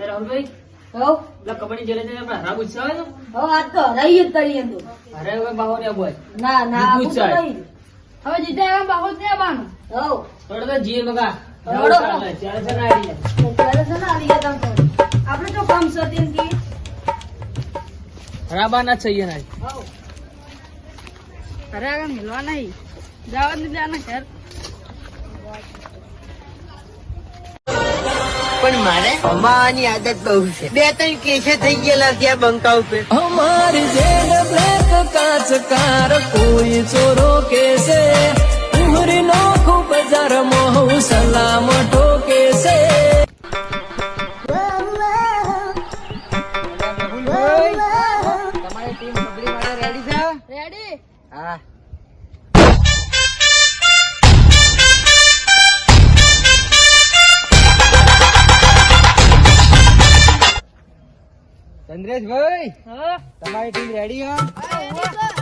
રાહુલભાઈ હો પેલા કબડ્ડી જેલે છે આપણે હરાબ ઉત્સવ આવે હો આજ તો હરાઈ જ તળીએ તો અરે હવે બાહો ને બોય ના ના જીતવું આવું જ તો છે. નહીં. હવે જીતે એવા બાહુ જ નહીં આવવાનું હો થોડો તો જીએ બગા રડો. ચાલે ચાલે છે ને આઈડિયા તો ત્યારે છે ને આવી ગયા તમે તો. આપણે તો કામ છે તેમ કે હરાબા ના चाहिए ના હો અરે આગળ મિલવા નહીં જવા જ નહીં દેવાના ઘર પણ મારે અમાવાની આદત બહુ છે. બે ત્રણ કેસે થઈ ગયેલા ત્યાં બંકા ઉપર. અમારી જેમ બ્લેક કાચ કાર કોઈ ચોરો કેસે. ચંદ્રેશભાઈ હા તમારી ટીમ રેડી હો?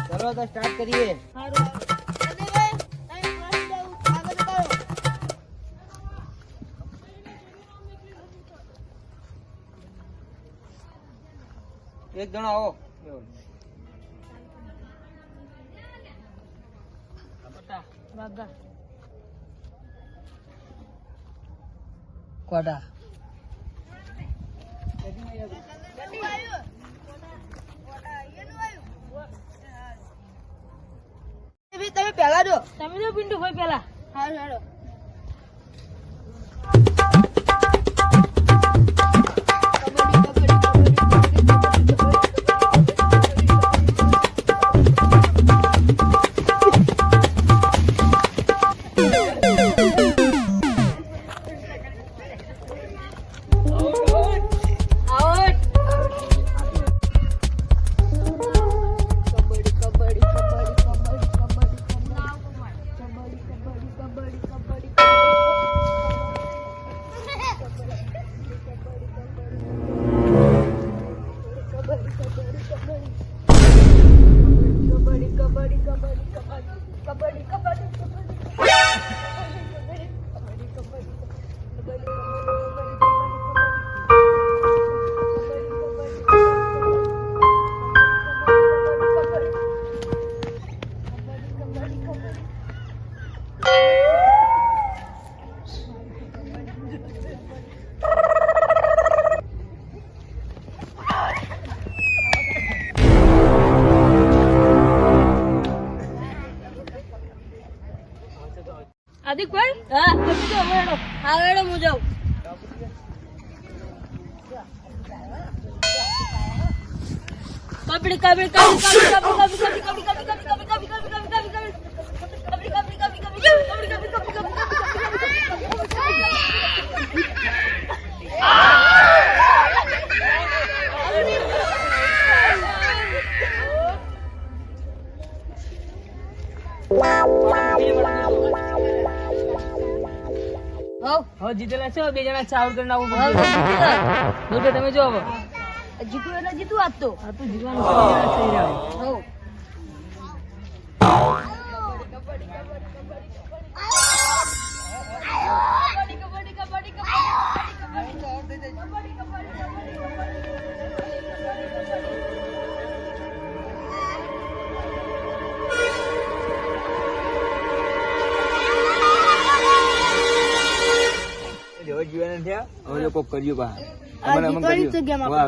ચલો તો સ્ટાર્ટ કરીએ. એક જણો આવો. દાદા કોટા હાડો તમે તો પિન્ટુ ભાઈ પેલા હાડો હાડો આદિક ભાઈ હા તમે જો હેડો. હા વેડો હું જાઉં કબડી કબડી કબડી કબડી કબડી કબડી કબડ્ડી હવે જીતેલા છો બે જણા ચાવડ કરીને આવું બોલજો તમે જો હવે જીતું એટલે જીતું આજ તો આ તો જીતવાનું છે, બે જણા થઈ કબડ્ડી કબડ્ડી હો જેવો જીવન થયા? હવે કર્યું બા અમને અમને કર્યું. વાહ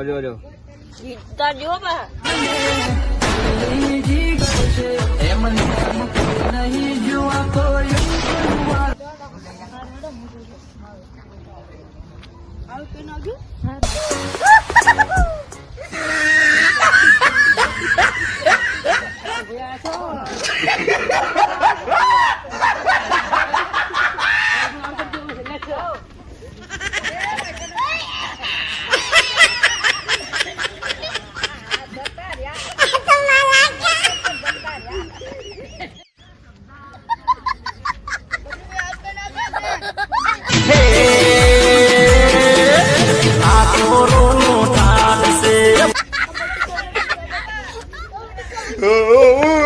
Oh!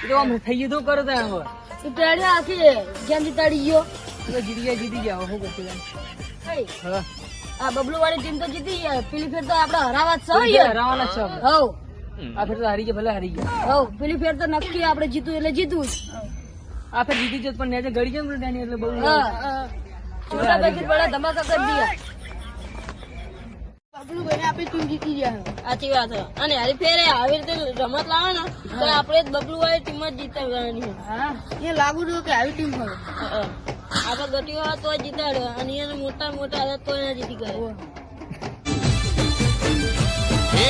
તો આમ થઈ ગયું તો કરો તો હવે તું આખી જેમ જીતાડી ગયો તો જીતી ગયા જીતી ગયા હવે શું કરશું યાર? હઈ, હા આ બબલુ વાળી ટીમ તો જીતી ગયા પેલી ફેર તો આપડે હરાવા જ છે હરાવાના છે હવ આ ફેર તો હારી ગયા ભલે હારી ગયા હવ પેલી ફેર તો નક્કી આપડે જીતું એટલે જીતું આ ફેર જીતી જ પણ નેચે ગળી જાય ને એટલે બહુ હા છોટા પેકેટ વાળા ધમાકા કરી દીધા રમત લાવે ને આપણે બબલુ વાળી ટીમ જ જીતા કરવાની લાગુ કે આવી ટીમ હોય. આપણે ગટીઓ હોય તો જીતાડ્યો અને એને મોટા મોટા હતા તો એને જીતી ગયો. એ